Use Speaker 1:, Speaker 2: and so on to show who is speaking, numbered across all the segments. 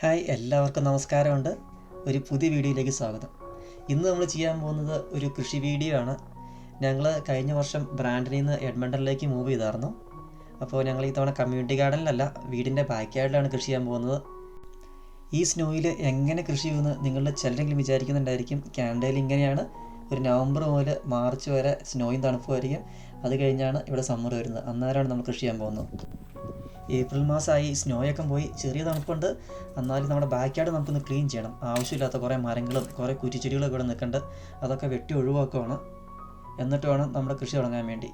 Speaker 1: Hi എല്ലാവർക്കും നമസ്കാരമുണ്ട്. ഒരു പുതിയ വീഡിയോയിലേക്ക് സ്വാഗതം. ഇന്ന് നമ്മൾ ചെയ്യാൻ പോകുന്നത് ഒരു കൃഷി വീഡിയോ ആണ്. ഞങ്ങൾ കഴിഞ്ഞ വർഷം ബ്രാൻഡിൽ നിന്ന് എഡ്മണ്ടനിലേക്ക് മൂവ് ചെയ്തായിരുന്നു. അപ്പോൾ ഞങ്ങൾ ഈ തവണ കമ്മ്യൂണിറ്റി ഗാർഡനിലല്ല വീടിന്റെ ബാക്ക് യാർഡിലാണ് കൃഷി ചെയ്യാൻ പോകുന്നത്. ഈ സ്നോയിൽ എങ്ങനെ കൃഷി ചെയ്യുമെന്ന് നിങ്ങൾ ചിലരെങ്കിലും വിചാരിക്കുന്നുണ്ടായിരിക്കും. കാനഡയിൽ ഇങ്ങനെയാണ്. ഒരു നവംബർ മുതൽ മാർച്ച് വരെ സ്നോയും തണുപ്പുമായിരിക്കും അത് കഴിഞ്ഞാണ് ഇവിടെ സമ്മർ വരുന്നത്. അന്നേരമാണ് നമ്മൾ കൃഷി ചെയ്യാൻ പോകുന്നത്? ഏപ്രിൽ മാസമായി സ്നോയൊക്കെ പോയി ചെറിയ തണുപ്പുണ്ട്. എന്നാലും നമ്മുടെ ബാക്ക് യാർഡ് നമുക്കൊന്ന് ക്ലീൻ ചെയ്യണം. ആവശ്യമില്ലാത്ത കുറേ മരങ്ങളും കുറേ കുറ്റിച്ചെടികളൊക്കെ ഇവിടെ നിൽക്കുന്നുണ്ട്. അതൊക്കെ വെട്ടി ഒഴിവാക്കുകയാണ് എന്നിട്ട് വേണം നമ്മുടെ കൃഷി തുടങ്ങാൻ വേണ്ടി.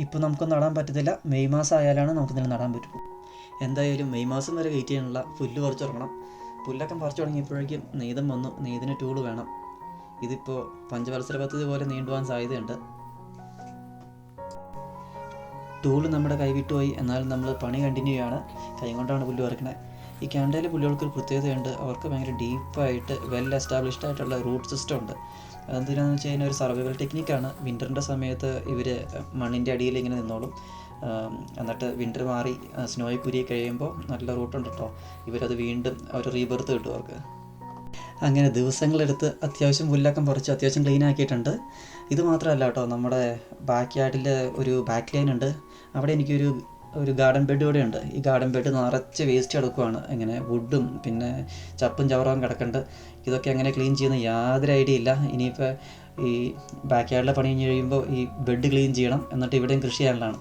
Speaker 1: ഇപ്പോൾ നമുക്കൊന്നും നടാൻ പറ്റത്തില്ല. മെയ് മാസം ആയാലാണ് നമുക്ക് നടാൻ പറ്റും. എന്തായാലും മെയ് മാസം വരെ വെയിറ്റ് ചെയ്യാനുള്ള പുല്ല് പറിച്ചു തുടങ്ങണം പുല്ലൊക്കെ പറിച്ചു തുടങ്ങിയപ്പോഴേക്കും നെയ്തം വന്നു. നെയ്തിന് ടൂൾ വേണം. ഇതിപ്പോൾ പഞ്ചവത്സര പദ്ധതി പോലെ നീണ്ടുപോകാൻ സാധ്യതയുണ്ട്. ടൂൾ നമ്മുടെ കൈ വിട്ടുപോയി എന്നാലും നമ്മൾ പണി കണ്ടിന്യൂ ചെയ്യാണ് കൈ കൊണ്ടാണ് പുല്ല് പറിക്കണത് ഈ കാനഡയിലെ പുല്ലുകൾക്ക് ഒരു പ്രത്യേകതയുണ്ട്. അവർക്ക് ഭയങ്കര ഡീപ്പായിട്ട് വെൽ എസ്റ്റാബ്ലിഷ്ഡ് ആയിട്ടുള്ള റൂട്ട് സിസ്റ്റം ഉണ്ട്. അതെന്തിനാന്ന് വെച്ച് കഴിഞ്ഞാൽ ഒരു സർവൈവൽ ടെക്നിക്കാണ് വിന്ററിന്റെ സമയത്ത് ഇവർ മണ്ണിന്റെ അടിയിൽ ഇങ്ങനെ നിന്നോളും. എന്നിട്ട് വിന്റർ മാറി സ്നോയിൽ കുരി കഴിയുമ്പോൾ നല്ല റൂട്ടുണ്ട് കേട്ടോ ഇവരത് വീണ്ടും അവർ റീബർത്ത് കിട്ടും അവർക്ക്. അങ്ങനെ ദിവസങ്ങളെടുത്ത് അത്യാവശ്യം പുല്ലൊക്കെ പറിച്ച് അത്യാവശ്യം ക്ലീൻ ആക്കിയിട്ടുണ്ട്. ഇത് മാത്രമല്ല കേട്ടോ നമ്മുടെ ബാക്ക് യാർഡിൽ ഒരു ബാക്ക് ലൈൻ ഉണ്ട്. അവിടെ എനിക്കൊരു ഒരു ഗാർഡൻ ബെഡ് കൂടെ ഉണ്ട്. ഈ ഗാർഡൻ ബെഡ് നിറച്ച് വേസ്റ്റ് കിടക്കുവാണ് ഇങ്ങനെ വുഡും പിന്നെ ചപ്പും ചവറവും കിടക്കുന്നുണ്ട്. ഇതൊക്കെ എങ്ങനെ ക്ലീൻ ചെയ്യുന്ന യാതൊരു ഐഡിയ ഇല്ല. ഇനിയിപ്പോൾ ഈ ബാക്ക് യാർഡിലെ പണി കഴിഞ്ഞ് കഴിയുമ്പോൾ ഈ ബെഡ് ക്ലീൻ ചെയ്യണം. എന്നിട്ട് ഇവിടെയും കൃഷി ചെയ്യാനുള്ളതാണ്.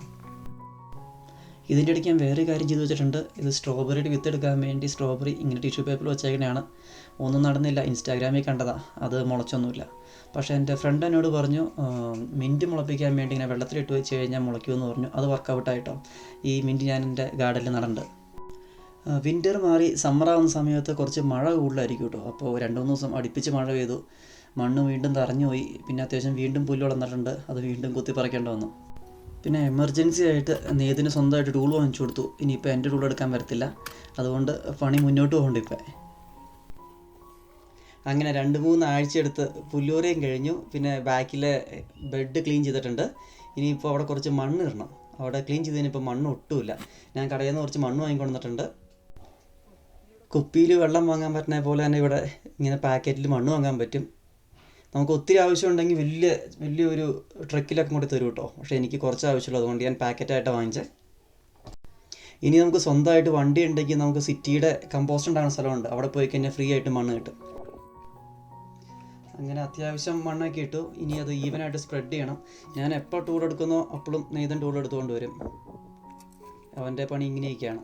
Speaker 1: ഇതിന്റെ ഇടയ്ക്ക് ഞാൻ വേറെ കാര്യം ചെയ്തു വെച്ചിട്ടുണ്ട്. ഇത് സ്ട്രോബെറിയുടെ വിത്ത് എടുക്കാൻ വേണ്ടി സ്ട്രോബെറി ഇങ്ങനെ ടിഷ്യൂ പേപ്പർ വെച്ചേക്കണെയാണ് ഒന്നും നടന്നില്ല. ഇൻസ്റ്റാഗ്രാമിൽ കണ്ടതാ. അത് മുളച്ചൊന്നുമില്ല. പക്ഷേ എന്റെ ഫ്രണ്ട് എന്നോട് പറഞ്ഞു മിന്റ് മുളപ്പിക്കാൻ വേണ്ടി ഇങ്ങനെ വെള്ളത്തിലിട്ട് വെച്ച് കഴിഞ്ഞാൽ മുളയ്ക്കുമെന്ന് പറഞ്ഞു. അത് വർക്കൗട്ടായിട്ടോ ഈ മിന്റ് ഞാൻ എന്റെ ഗാർഡനിൽ നടണ്ട് വിന്റർ മാറി സമ്മർ ആവുന്ന സമയത്ത് കുറച്ച് മഴ കൂടുതലായിരിക്കും കേട്ടോ അപ്പോൾ രണ്ട് മൂന്ന് ദിവസം അടുപ്പിച്ച് മഴ പെയ്തു. മണ്ണ് വീണ്ടും തറഞ്ഞു പോയി. പിന്നെ അത്യാവശ്യം വീണ്ടും പുല്ല് വളർന്നിട്ടുണ്ട്. അത് വീണ്ടും കുത്തി വന്നു. പിന്നെ എമർജൻസി ആയിട്ട് നെയ്തിന് സ്വന്തമായിട്ട് ടൂൾ വാങ്ങിച്ചു കൊടുത്തു. ഇനിയിപ്പോൾ എന്റെ ടൂൾ എടുക്കാൻ വരത്തില്ല. അതുകൊണ്ട് പണി മുന്നോട്ട് പോകുന്നുണ്ട് ഇപ്പം അങ്ങനെ രണ്ട് മൂന്ന് ആഴ്ച എടുത്ത് പുല്ലൂരയും കഴിഞ്ഞു. പിന്നെ ബാക്കിലെ ബെഡ് ക്ലീൻ ചെയ്തിട്ടുണ്ട്. ഇനിയിപ്പോൾ അവിടെ കുറച്ച് മണ്ണ് ഇടണം. അവിടെ ക്ലീൻ ചെയ്തതിന് ഇപ്പോൾ മണ്ണ് ഒട്ടുമില്ല. ഞാൻ കടയിൽ നിന്ന് കുറച്ച് മണ്ണ് വാങ്ങിക്കൊണ്ടിട്ടുണ്ട് കുപ്പിയിൽ വെള്ളം വാങ്ങാൻ പറ്റുന്ന പോലെ തന്നെ ഇവിടെ ഇങ്ങനെ പാക്കറ്റിൽ മണ്ണ് വാങ്ങാൻ പറ്റും. നമുക്ക് ഒത്തിരി ആവശ്യമുണ്ടെങ്കിൽ വലിയ വലിയൊരു ട്രക്കിലൊക്കെ കൂടി തരും കേട്ടോ പക്ഷേ എനിക്ക് കുറച്ച് ആവശ്യമുള്ളൂ അതുകൊണ്ട് ഞാൻ പാക്കറ്റായിട്ട് വാങ്ങിച്ചത് ഇനി നമുക്ക് സ്വന്തമായിട്ട് വണ്ടി ഉണ്ടെങ്കിൽ നമുക്ക് സിറ്റിയുടെ കമ്പോസ്റ്റ് ഉണ്ടാകുന്ന സ്ഥലമുണ്ട്. അവിടെ പോയി കഴിഞ്ഞാൽ ഫ്രീ ആയിട്ട് മണ്ണ് കിട്ടും. അങ്ങനെ അത്യാവശ്യം മണ്ണൊക്കെ ഇട്ടു. ഇനി അത് ഈവനായിട്ട് സ്പ്രെഡ് ചെയ്യണം. ഞാൻ എപ്പോൾ ടൂൾ എടുക്കുന്നോ അപ്പോഴും നെയ്തൻ ടൂൾ എടുത്തുകൊണ്ട് വരും അവന്റെ പണി ഇങ്ങനെയൊക്കെയാണ്.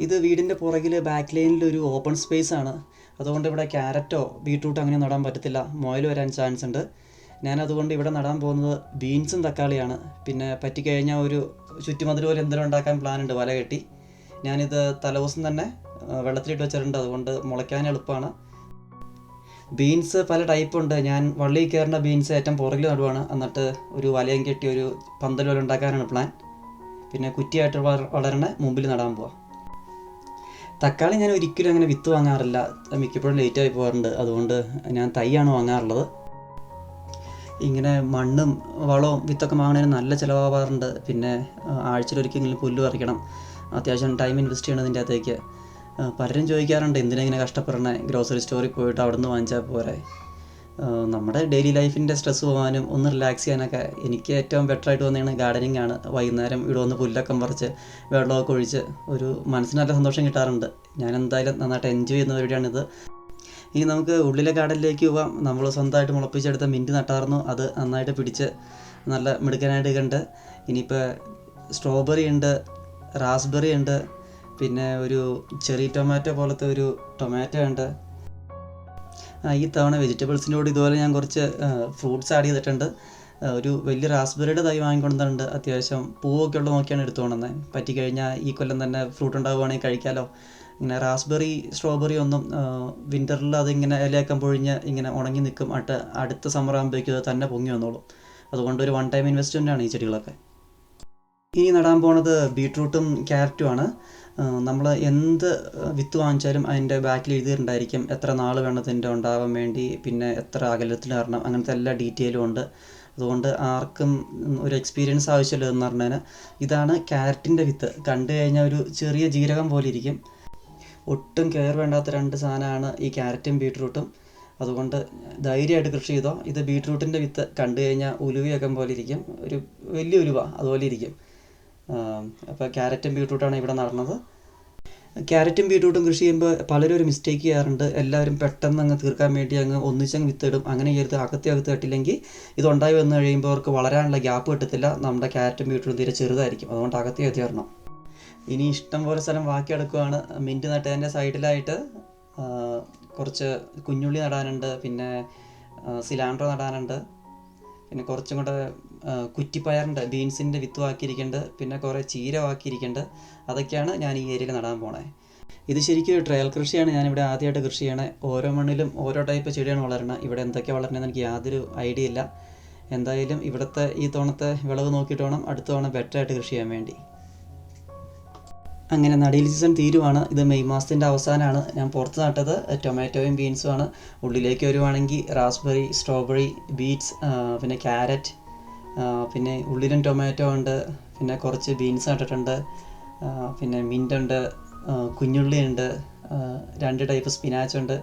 Speaker 1: ഇത് വീടിന്റെ പുറകിൽ ബാക്ക് ലൈനിൽ ഒരു ഓപ്പൺ സ്പേസ് ആണ്. അതുകൊണ്ട് ഇവിടെ ക്യാരറ്റോ ബീട്രൂട്ടോ അങ്ങനെ നടാൻ പറ്റത്തില്ല. മുയൽ വരാൻ ചാൻസ് ഉണ്ട്. ഞാൻ അതുകൊണ്ട് ഇവിടെ നടാൻ പോകുന്നത് ബീൻസും തക്കാളിയാണ്. പിന്നെ പറ്റിക്കഴിഞ്ഞാൽ ഒരു ചുറ്റുമതിൽ പോലെ എന്തെങ്കിലും ഉണ്ടാക്കാൻ പ്ലാൻ ഉണ്ട്. വല കെട്ടി. ഞാനിത് തലേദിവസം തന്നെ വെള്ളത്തിലിട്ട് വെച്ചിട്ടുണ്ട്. അതുകൊണ്ട് മുളയ്ക്കാൻ എളുപ്പമാണ്. ബീൻസ് പല ടൈപ്പ് ഉണ്ട്. ഞാൻ വള്ളി കയറുന്ന ബീൻസ് ഏറ്റവും പുറകിൽ നടുവാണ്. എന്നിട്ട് ഒരു വലയം കെട്ടി ഒരു പന്തൽ പോലെ ഉണ്ടാക്കാനാണ് പ്ലാൻ പിന്നെ കുറ്റിയായിട്ട് വള- വളരണ മുമ്പിൽ നടാൻ പോവാം. തക്കാളി ഞാൻ ഒരിക്കലും അങ്ങനെ വിത്ത് വാങ്ങാറില്ല. മിക്കപ്പോഴും ലേറ്റായി പോകാറുണ്ട്. അതുകൊണ്ട് ഞാൻ തൈയാണ് വാങ്ങാറുള്ളത്. ഇങ്ങനെ മണ്ണും വളവും വിത്തൊക്കെ വാങ്ങുന്നതിന് നല്ല ചിലവാകാറുണ്ട് പിന്നെ ആഴ്ചയിലൊരിക്കലെങ്കിലും പുല്ല് പറിക്കണം. അത്യാവശ്യം ടൈം ഇൻവെസ്റ്റ് ചെയ്യണം ഇതിന്റെ അകത്തേക്ക്. പലരും ചോദിക്കാറുണ്ട് എന്തിനാ ഇങ്ങനെ കഷ്ടപ്പെടണേ? ഗ്രോസറി സ്റ്റോറിൽ പോയിട്ട് അവിടെ നിന്ന് വാങ്ങിച്ചാൽ പോരെ നമ്മുടെ ഡെയിലി ലൈഫിന്റെ സ്ട്രെസ് പോകാനും ഒന്ന് റിലാക്സ് ചെയ്യാനൊക്കെ എനിക്ക് ഏറ്റവും ബെറ്റർ ആയിട്ട് തോന്നിയാണ് ഗാർഡനിങ് ആണ്. വൈകുന്നേരം ഇവിടെ വന്ന് പുല്ലൊക്കെ പറിച്ച് വെള്ളമൊക്കെ ഒഴിച്ച് ഒരു മനസ്സിന് നല്ല സന്തോഷം കിട്ടാറുണ്ട്. ഞാൻ എന്തായാലും നന്നായിട്ട് എൻജോയ് ചെയ്യുന്ന പരിപാടിയാണിത്. ഇനി നമുക്ക് ഉള്ളിലെ ഗാർഡനിലേക്ക് പോവാം. നമ്മൾ സ്വന്തമായിട്ട് മുളപ്പിച്ചെടുത്ത മിന്റ് നട്ടായിരുന്നു അത് നന്നായിട്ട് പിടിച്ച് നല്ല മിടുക്കനായിട്ട് കണ്ട് ഇനിയിപ്പോൾ സ്ട്രോബെറി ഉണ്ട് റാസ്ബെറി ഉണ്ട്. പിന്നെ ഒരു ചെറി ടൊമാറ്റോ പോലത്തെ ഒരു ടൊമാറ്റോ ഉണ്ട്. ഈ തവണ വെജിറ്റബിൾസിന്റെ ഇതുപോലെ ഞാൻ കുറച്ച് ഫ്രൂട്ട്സ് ആഡ് ചെയ്തിട്ടുണ്ട്. ഒരു വലിയ റാസ്ബെറിയുടെ തൈ വാങ്ങിക്കൊണ്ടുണ്ട് അത്യാവശ്യം പൂവൊക്കെ ഉള്ളത് നോക്കിയാണ് എടുത്തു കൊണ്ടുവന്നത് പറ്റിക്കഴിഞ്ഞാൽ ഈ കൊല്ലം തന്നെ ഫ്രൂട്ട് ഉണ്ടാവുകയാണെങ്കിൽ കഴിക്കാമല്ലോ ഇങ്ങനെ റാസ്ബെറി സ്ട്രോബെറി ഒന്നും വിന്ററിൽ അതിങ്ങനെ ഇലയൊക്കെ പൊഴിഞ്ഞ് ഇങ്ങനെ ഉണങ്ങി നിൽക്കും. അടുത്ത അടുത്ത സമ്മർ ആകുമ്പോഴേക്കും അത് തന്നെ പൊങ്ങി വന്നോളും. അതുകൊണ്ട് ഒരു വൺ ടൈം ഇൻവെസ്റ്റ്മെന്റ് ആണ് ഈ ചെടികളൊക്കെ. ഇനി നടാൻ പോണത് ബീട്രൂട്ടും ക്യാരറ്റും ആണ്. നമ്മൾ എന്ത് വിത്ത് വാങ്ങിച്ചാലും അതിന്റെ ബാക്കിൽ എഴുതിയിട്ടുണ്ടായിരിക്കും എത്ര നാൾ വേണം ഇതിന്റെ ഉണ്ടാവാൻ വേണ്ടി പിന്നെ എത്ര അകലത്തിൽ വരണം അങ്ങനത്തെ എല്ലാ ഡീറ്റെയിലും ഉണ്ട്. അതുകൊണ്ട് ആർക്കും ഒരു എക്സ്പീരിയൻസ് ആവശ്യമില്ല എന്ന് പറഞ്ഞാൽ ഇതാണ് ക്യാരറ്റിന്റെ വിത്ത്. കണ്ടു കഴിഞ്ഞാൽ ഒരു ചെറിയ ജീരകം പോലെ ഇരിക്കും. ഒട്ടും കെയർ വേണ്ടാത്ത രണ്ട് സാധനമാണ് ഈ ക്യാരറ്റും ബീട്രൂട്ടും. അതുകൊണ്ട് ധൈര്യമായിട്ട് കൃഷി ചെയ്തോ. ഇത് ബീട്രൂട്ടിന്റെ വിത്ത് കണ്ടു കഴിഞ്ഞാൽ ഉലുവയൊക്കെ പോലെ ഇരിക്കും. ഒരു വലിയ ഉലുവ അതുപോലെ ഇരിക്കും. അപ്പോൾ ക്യാരറ്റും ബീട്രൂട്ടാണ് ഇവിടെ നടന്നത്. ക്യാരറ്റും ബീട്രൂട്ടും കൃഷി ചെയ്യുമ്പോൾ പലരും ഒരു മിസ്റ്റേക്ക് ചെയ്യാറുണ്ട്. എല്ലാവരും പെട്ടെന്ന് അങ്ങ് തീർക്കാൻ വേണ്ടി അങ്ങ് ഒന്നിച്ചങ്ങ് വിത്തിടും. അങ്ങനെ ചെയ്ത് അകത്തി അകത്ത് കെട്ടില്ലെങ്കിൽ ഇത് ഉണ്ടായി വന്നു കഴിയുമ്പോൾ അവർക്ക് വളരാനുള്ള ഗ്യാപ്പ് കിട്ടത്തില്ല. നമ്മുടെ ക്യാരറ്റും ബീട്രൂട്ടും തീരെ ചെറുതായിരിക്കും. അതുകൊണ്ട് അകത്തി അകത്തി വരണം. ഇനി ഇഷ്ടം പോലെ സ്ഥലം ബാക്കി എടുക്കുകയാണ് മിന്റ് നട്ടതിന്റെ സൈഡിലായിട്ട് കുറച്ച് കുഞ്ഞുള്ളി നടാനുണ്ട്. പിന്നെ സിലാൻഡ്രോ നടാനുണ്ട്. പിന്നെ കുറച്ചും കൂടെ കുറ്റിപ്പയറിന്റെ ബീൻസിന്റെ വിത്ത് ആക്കിയിരിക്കുന്നുണ്ട് പിന്നെ കുറേ ചീര ആക്കിയിരിക്കേണ്ടത് അതൊക്കെയാണ് ഞാൻ ഈ ഏരിയയിൽ നടാൻ പോണേ. ഇത് ശരിക്കും ട്രയൽ കൃഷിയാണ്. ഞാനിവിടെ ആദ്യമായിട്ട് കൃഷി ചെയ്യണേ. ഓരോ മണ്ണിലും ഓരോ ടൈപ്പ് ചെടിയാണ് വളരണത് ഇവിടെ എന്തൊക്കെ വളരണതെന്ന് എനിക്ക് യാതൊരു ഐഡിയ ഇല്ല. എന്തായാലും ഇവിടുത്തെ ഈ തോണത്തെ വിളവ് നോക്കിയിട്ട് വേണം അടുത്ത തവണ ബെറ്ററായിട്ട് കൃഷി ചെയ്യാൻ വേണ്ടി. അങ്ങനെ നടീൽ സീസൺ തീരുവാണ്. ഇത് മെയ് മാസത്തിന്റെ അവസാനമാണ് ഞാൻ പുറത്ത് നട്ടത് ടൊമാറ്റോയും ബീൻസും ആണ്. ഉള്ളിലേക്ക് വരുവാണെങ്കിൽ റാസ്ബെറി സ്ട്രോബെറി ബീറ്റ്സ് പിന്നെ ക്യാരറ്റ് പിന്നെ ഉള്ളിലും ടൊമാറ്റോ ഉണ്ട്. പിന്നെ കുറച്ച് ബീൻസ് നട്ടിട്ടുണ്ട്. പിന്നെ മിന്റുണ്ട് കുഞ്ഞുള്ളി ഉണ്ട്. രണ്ട് ടൈപ്പ് സ്പിനാച്ച് ഉണ്ട്.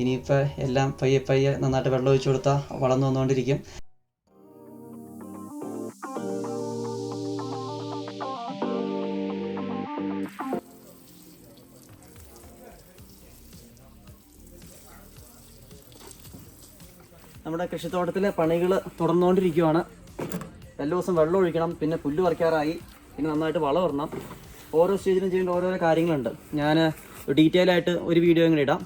Speaker 1: ഇനിയിപ്പോൾ എല്ലാം പയ്യെ പയ്യെ നന്നായിട്ട് വെള്ളം ഒഴിച്ചു കൊടുത്താൽ വളർന്നു വന്നുകൊണ്ടിരിക്കും. നമ്മുടെ കൃഷിത്തോട്ടത്തിലെ പണികൾ തുടർന്നുകൊണ്ടിരിക്കുകയാണ് എല്ലാ ദിവസം വെള്ളം ഒഴിക്കണം പിന്നെ പുല്ല് പറിക്കാറായി പിന്നെ നന്നായിട്ട് വളം ഇടണം. ഓരോ സ്റ്റേജിലും ചെയ്യേണ്ട ഓരോരോ കാര്യങ്ങളുണ്ട്. ഞാൻ ഡീറ്റെയിൽ ആയിട്ട് ഒരു വീഡിയോ ഇങ്ങനെ ഇടാം.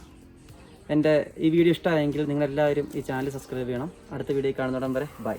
Speaker 1: എന്റെ ഈ വീഡിയോ ഇഷ്ടമായെങ്കിൽ നിങ്ങളെല്ലാവരും ഈ ചാനൽ സബ്സ്ക്രൈബ് ചെയ്യണം. അടുത്ത വീഡിയോ കാണുന്നിടം വരെ ബൈ